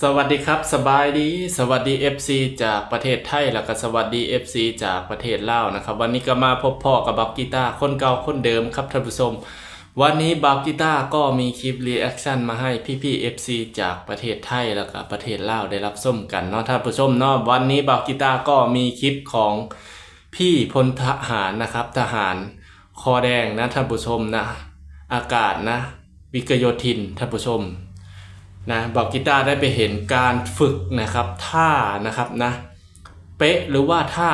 สวัสดีครับสบายดี สวัสดี FC จากประเทศไทยแล้วก็สวัสดี FC จากประเทศลาวนะครับ วันนี้ก็มาพบพ่อกับบักกีตาร์คนเก่าคนเดิมครับท่านผู้ชมวันนี้บักกีตาร์ก็มีคลิปรีแอคชั่นมาให้พี่ๆ FC จากประเทศไทยแล้วก็ประเทศลาวได้รับชมกันเนาะท่านผู้ชมเนาะวันนี้บักกีตาร์ก็มีคลิปของพี่พลทหารนะครับ ทหารคอแดงนะท่านผู้ชมนะ อากาศนะ วิกโยธินท่านผู้ชม นะบอกกีตาร์ได้ไปเห็นการฝึกนะครับท่านะครับนะเป๊ะหรือว่าท่า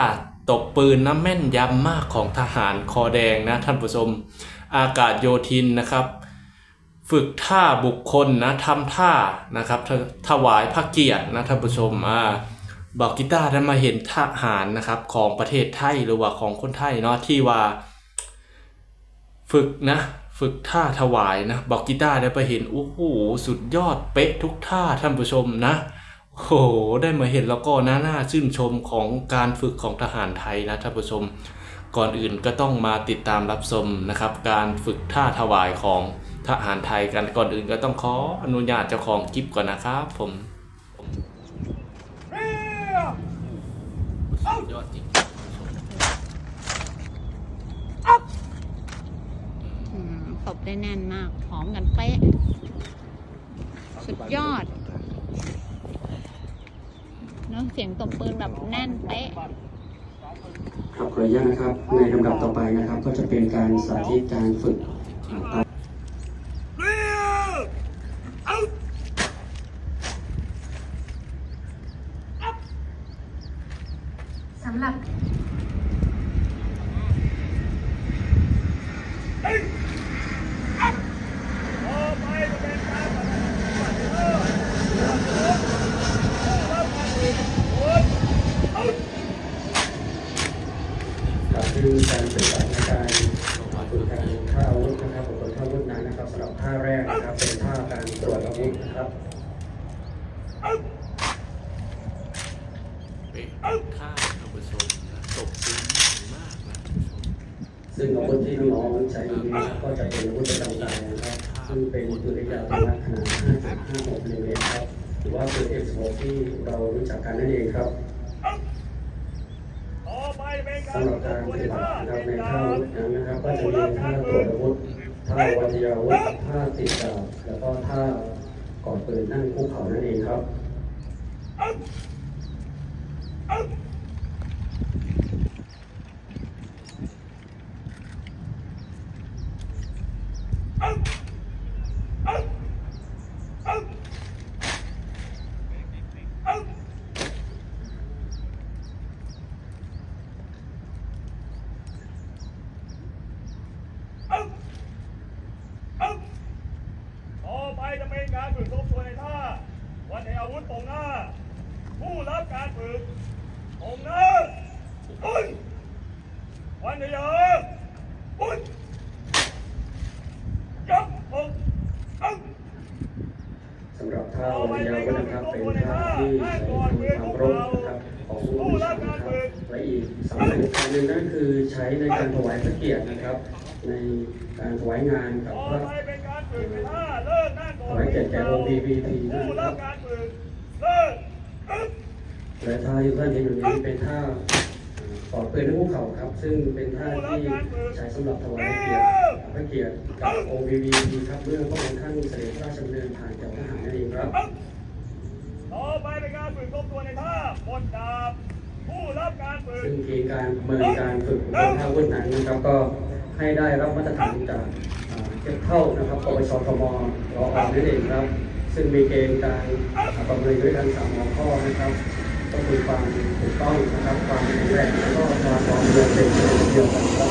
ตบปืนนะแม่นยำมากของทหารคอแดงนะท่านผู้ชมอากาศโยธินนะครับ ฝึกท่าบุคคลนะทำท่านะครับถถวายพระเกียรตินะท่านผู้ชมอ่าบอกกีตาร์ได้มาเห็นทหารนะครับของประเทศไทยหรือว่าของคนไทยเนาะที่ว่า ฝึกนะ ฝึกท่าถวายนะ บอกกีตาร์ได้ไปเห็นโอ้โหสุดยอดเป๊ะทุกท่าท่านผู้ชมนะโอ้โหได้มาเห็นแล้วก็น่าน่าชื่นชมของการฝึกของทหารไทยนะท่านผู้ชม ก่อนอื่นก็ต้องมาติดตามรับชมนะครับ การฝึกท่าถวายของทหารไทยกันก่อนอื่นก็ต้องขออนุญาตเจ้าของกิฟก่อนนะครับผมสุดยอดจริง อืม ตบได้แน่นมากพร้อมกันเป๊ะ สุดยอดเนอะเสียงตบปืนแบบแน่นเป๊ะครับขออนุญาตนะครับ ในลำดับต่อไปนะครับ ก็จะเป็นการสาธิตการฝึกตามสำหรับครับคือการฝึกสถานการณ์ฝึกการท่าอาวุธนะครับบุคคลท่าอาวุธนั้นนะครับสำหรับท่าแรกนะครับ เป็นท่าการตรวจอาวุธนะ ครับเป๊ะทุกท่าท่านผู้ชมนะตบปืนแม่นมากนะท่านผู้ชมซึ่งอาวุธที่น้องๆใช้อยู่นี้ก็จะเป็นอาวุธประจำกายนะครับซึ่งเป็นปืนระยะประมาณขนาด5.56มิลลิเมตรครับหรือว่าปืน F16 ที่เรารู้จักกันนั่นเองครับสำหรับการปฏิบัตินะครับในท่าอาวุธนั้นนะครับก็จะมีท่าตรวจอาวุธท่าวัทยาวุธท่าติดดาบแล้วก็ท่า กอดปืนนั่งคุกเข่านั่นเองครับ ต่อไปจะเป็นการฝึกทบทวนในท่าวันในอาวุธตรง หน้า ผู้รับการฝึกตรงหน้าปุ้นวันเดียวปุ้นจับปุ้นอังสำหรับท่าวัทยาวุธนะครับเป็นท่าที่ใช้ทำความรบนะครับของผู้มีชันนะครับและอีกสำคัญอีกการหนึ่งนั่นคือใช้ในการถวายพระเกียรตินะครับ ในการถวายงานกับต่อพระไปเป็นการฝึกในท่าเลิกนั่งก่อนถวายเกียรติแก่ OPPT นะผู้ครัรับบการฝึกเลิกอึ๊บ และท่าที่ท่านเห็นอยู่นี้เป็นท่าปอดปืนและภูเขาครับ ซึ่งเป็นท่าที่ใช้สำหรับถวายเกียรติพระเกียรติกับ OPPT ครับเมื่อพระองค์ท่านเสด็จพระราชดำเนินผ่านจากทหารนั่นเองครับต่อไปเป็นการฝึกทบทวในท่าบนดาบผู้รับการฝึกซึ่งเกณฑ์การเมินการฝึกของท่าวุธนั้นนะครับก็ให้ได้รับมาตรฐานจากเทียบเท่านะครับปปชทมรออนั่นเองครับ ซึ่งมีเกณฑ์การประเมินด้วยกันสามหัวข้อนะครับ ก็คือความถูกต้องนะครับ ความแข็งแรงแล้วก็ความพร้อมเรียงเป็นเดียวกันครับ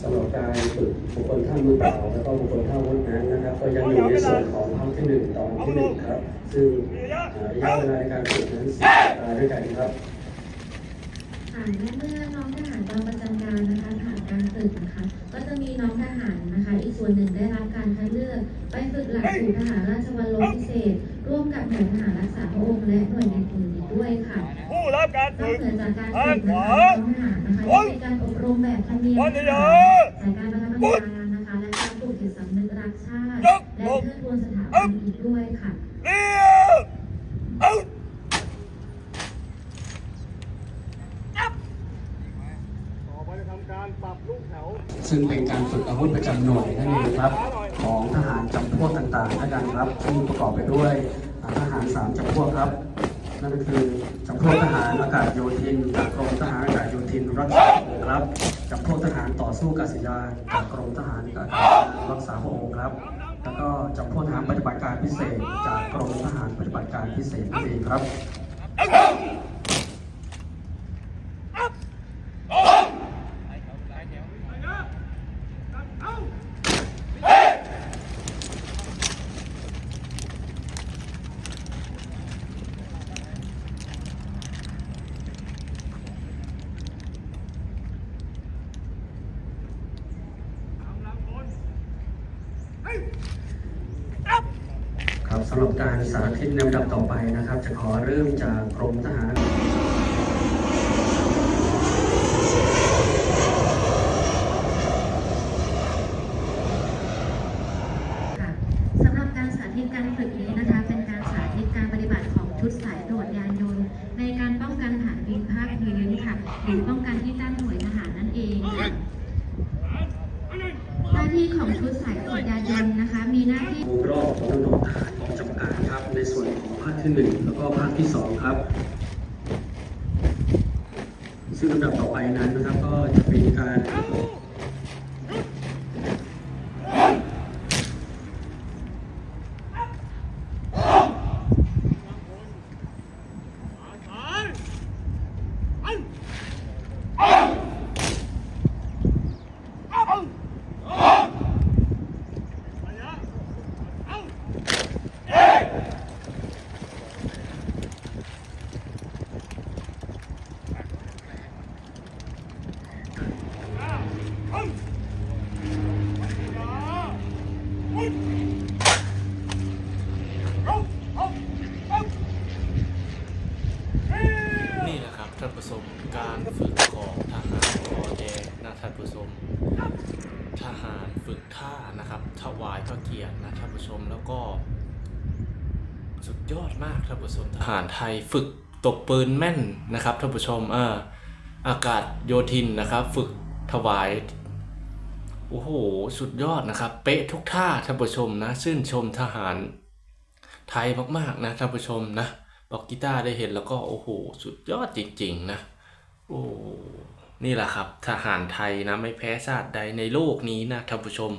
สำหรับการฝึกบุคคลท่ามือเปล่าแล้วก็บุคคลท่าวุธนั้นนะครับ ก็ยังอยู่ในส่วนของภาคที่หนึ่งตอนที่หนึ่งครับ ซึ่งอ่าระยะเวลาในการฝึกนั้นสิบสัปดาห์ด้วยกันครับ ค่ะและเมื่อน้องทหารกองประจำการนะคะผ่านการฝึกนะคะ ก็จะมีน้องทหารนะคะ อีกส่วนหนึ่งได้รับการคัดเลือกไปฝึกหลักสูตรทหารราชวัลโลพิเศษ ร่วมกับหน่วยทหารรักษาพระองค์และหน่วยงานอื่นอีกด้วยค่ะผู้รับการนอฝึกกเหนือจากการทาฝึงกขนะวาคะน้องทหารนะคะยังมีการอบอบรมแบบธรรมเนียมวันเดียวสายการประทับบัญชานะคะและการปลูกจิตสำนึกรักชาติและเทิดทูนสถาบันอีกด้วยค่ะ เรียกเอา ต่อไปจะทำการปรับลูกแถว ซึ่งเป็นการฝึกอาวุธประจำหน่วยนั่นเองครับ ของทหารจำพวกต่างๆด้วยกันครับซึ่ประกอบไปด้วยทหารสามจำพวกครับ นั่นก็คือจำพวกทหารอากาศโยธินจากกรมทหารอากาศโยธินรักษาพระองค์ครับจำพวกทหารต่อสู้กาศยานจากกรมทหารอากาศรักษาพระองค์ครับ แล้วก็จำพวกทหารปฏิบัติการพิเศษ จากกรมทหารปฏิบัติการพิเศษนั่นเองครับ ครับสำหรับการสาธิตในลำดับต่อไปนะครับ จะขอเริ่มจากกรมทหาร ค่ะสำหรับการสาธิตการฝึกนี้นะคะ เป็นการสาธิตการปฏิบัติของชุดสายตรวจยานยนต์ ในการป้องกันฐานบินภาคพื้นค่ะ หรือป้องกันที่ตั้งหน่วยทหารนั่นเองค่ะหน้าที่ของ ชุดสายตรวจยานยนต์นะคะ มีหน้าที่วงรอบของตำรวจทหารกองจำการครับ ในส่วนของภาคที่หนึ่งแล้วก็ภาคที่สองครับ ซึ่งลำดับต่อไปนั้นนะครับก็จะเป็นการ นี่แหละครับท่านผู้ชมการฝึกของทหารคอแดงนะท่านผู้ชมทหารฝึกท่านะครับ ถวายพระเกียรตินะท่านผู้ชมแล้วก็ สุดยอดมากท่านผู้ชมทหารไทยฝึกตบปืนแม่นนะครับท่านผู้ชมเอออากาศโยธินนะครับ ฝึกถวายโอ้โหสุดยอดนะครับ เป๊ะทุกท่าท่านผู้ชมนะชื่นชมทหารไทยมากๆนะท่านผู้ชมนะบอกกีตาร์ได้เห็นแล้วก็โอ้โหสุดยอดจริงๆนะโอ้นี่แหละครับ ทหารไทยนะไม่แพ้ชาติใดในโลกนี้นะท่านผู้ชม